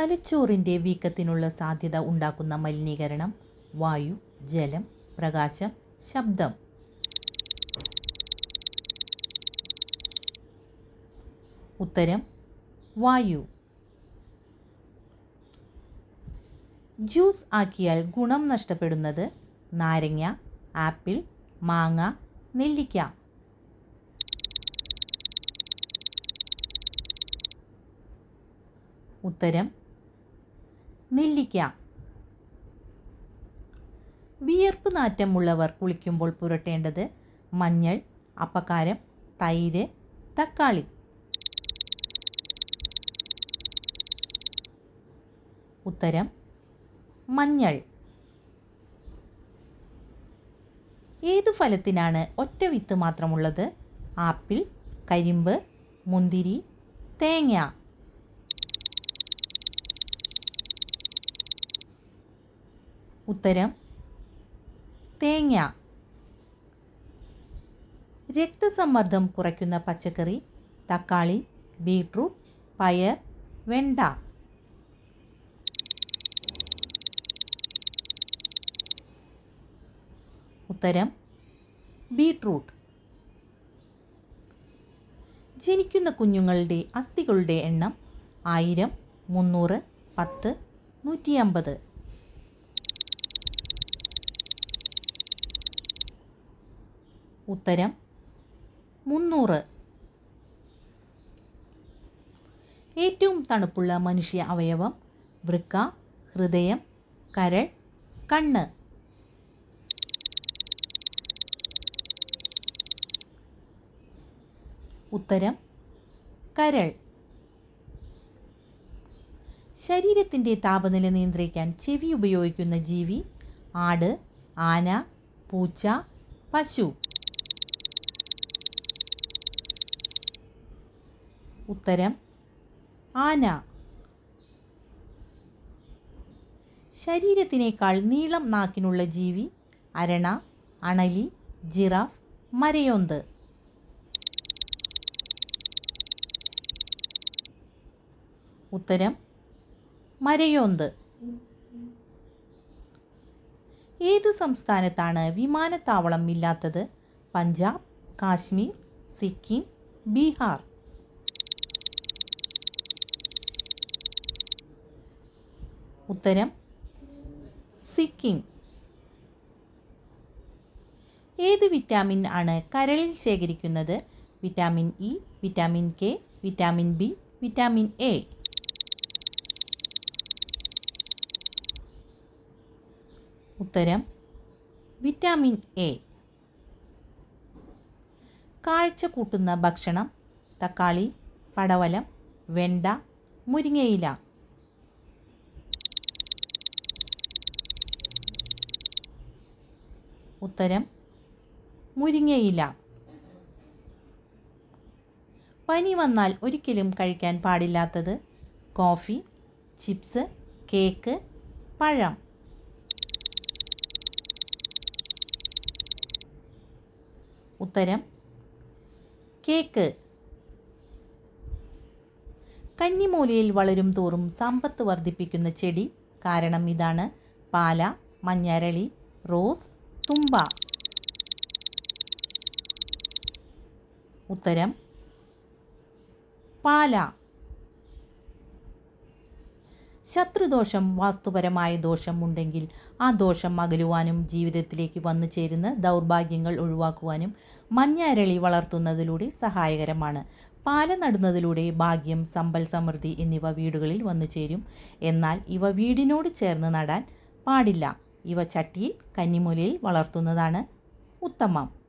തലച്ചോറിന്റെ വീക്കത്തിനുള്ള സാധ്യത ഉണ്ടാക്കുന്ന മലിനീകരണം വായു ജലം പ്രകാശം ശബ്ദം. ഉത്തരം വായു. ജ്യൂസ് ആക്കിയാൽ ഗുണം നഷ്ടപ്പെടുന്നത് നാരങ്ങ ആപ്പിൾ മാങ്ങ നെല്ലിക്ക. ഉത്തരം നെല്ലിക്ക. വിയർപ്പ് നാറ്റമുള്ളവർ കുളിക്കുമ്പോൾ പുരട്ടേണ്ടത് മഞ്ഞൾ അപ്പക്കാരം തൈര് തക്കാളി. ഉത്തരം മഞ്ഞൾ. ഏതു ഫലത്തിനാണ് ഒറ്റ വിത്ത് മാത്രമുള്ളത്? ആപ്പിൾ കരിമ്പ് മുന്തിരി തേങ്ങ. ഉത്തരം തേങ്ങ. രക്തസമ്മർദ്ദം കുറയ്ക്കുന്ന പച്ചക്കറി തക്കാളി ബീട്രൂട്ട് പയർ വെണ്ട. ഉത്തരം ബീട്രൂട്ട്. ജനിക്കുന്ന കുഞ്ഞുങ്ങളുടെ അസ്ഥികളുടെ എണ്ണം ആയിരം മുന്നൂറ് പത്ത് നൂറ്റി അമ്പത് ഉത്തരം മുന്നൂറ്. ഏറ്റവും തണുപ്പുള്ള മനുഷ്യ അവയവം വൃക്ക ഹൃദയം കരൾ കണ്ണ്. ഉത്തരം കരൾ. ശരീരത്തിന്റെ താപനില നിയന്ത്രിക്കാൻ ചെവി ഉപയോഗിക്കുന്ന ജീവി ആട് ആന പൂച്ച പശു. ഉത്തരം ആന. ശരീരത്തിനേക്കാൾ നീളം നാക്കിനുള്ള ജീവി അരണ അണലി ജിറാഫ് മരയോന്ത്. ഉത്തരം മരയോന്ത്. ഏത് സംസ്ഥാനത്താണ് വിമാനത്താവളം ഇല്ലാത്തത്? പഞ്ചാബ് കാശ്മീർ സിക്കിം ബീഹാർ. ഉത്തരം സിക്കിം. ഏത് വിറ്റാമിൻ ആണ് കരളിൽ ശേഖരിക്കുന്നത്? Vitamin E vitamin K vitamin B vitamin A. ഉത്തരം വിറ്റാമിൻ എ. കാഴ്ച കൂട്ടുന്ന ഭക്ഷണം തക്കാളി പടവലം വെണ്ട മുരിങ്ങയില. ഉത്തരം മുരിങ്ങയില. പനി വന്നാൽ ഒരിക്കലും കഴിക്കാൻ പാടില്ലാത്തത് കോഫി ചിപ്സ് കേക്ക് പഴം. ഉത്തരം കേക്ക്. കന്നിമൂലയിൽ വളരും തോറും സമ്പത്ത് വർദ്ധിപ്പിക്കുന്ന ചെടി കാരണം ഇതാണ് പാല മഞ്ഞരളി റോസ് തുമ്പ. ഉത്തരം പാല. ശത്രുദോഷം വാസ്തുപരമായ ദോഷം ഉണ്ടെങ്കിൽ ആ ദോഷം അകലുവാനും ജീവിതത്തിലേക്ക് വന്നു ചേരുന്ന ദൗർഭാഗ്യങ്ങൾ ഒഴിവാക്കുവാനും മഞ്ഞരളി വളർത്തുന്നതിലൂടെ സഹായകരമാണ്. പാല നടുന്നതിലൂടെ ഭാഗ്യം സമ്പൽ സമൃദ്ധി എന്നിവ വീടുകളിൽ വന്നു ചേരും. എന്നാൽ ഇവ വീടിനോട് ചേർന്ന് നടാൻ പാടില്ല. ഇവ ചട്ടിയിൽ കന്നിമൂലയിൽ വളർത്തുന്നതാണ് ഉത്തമം.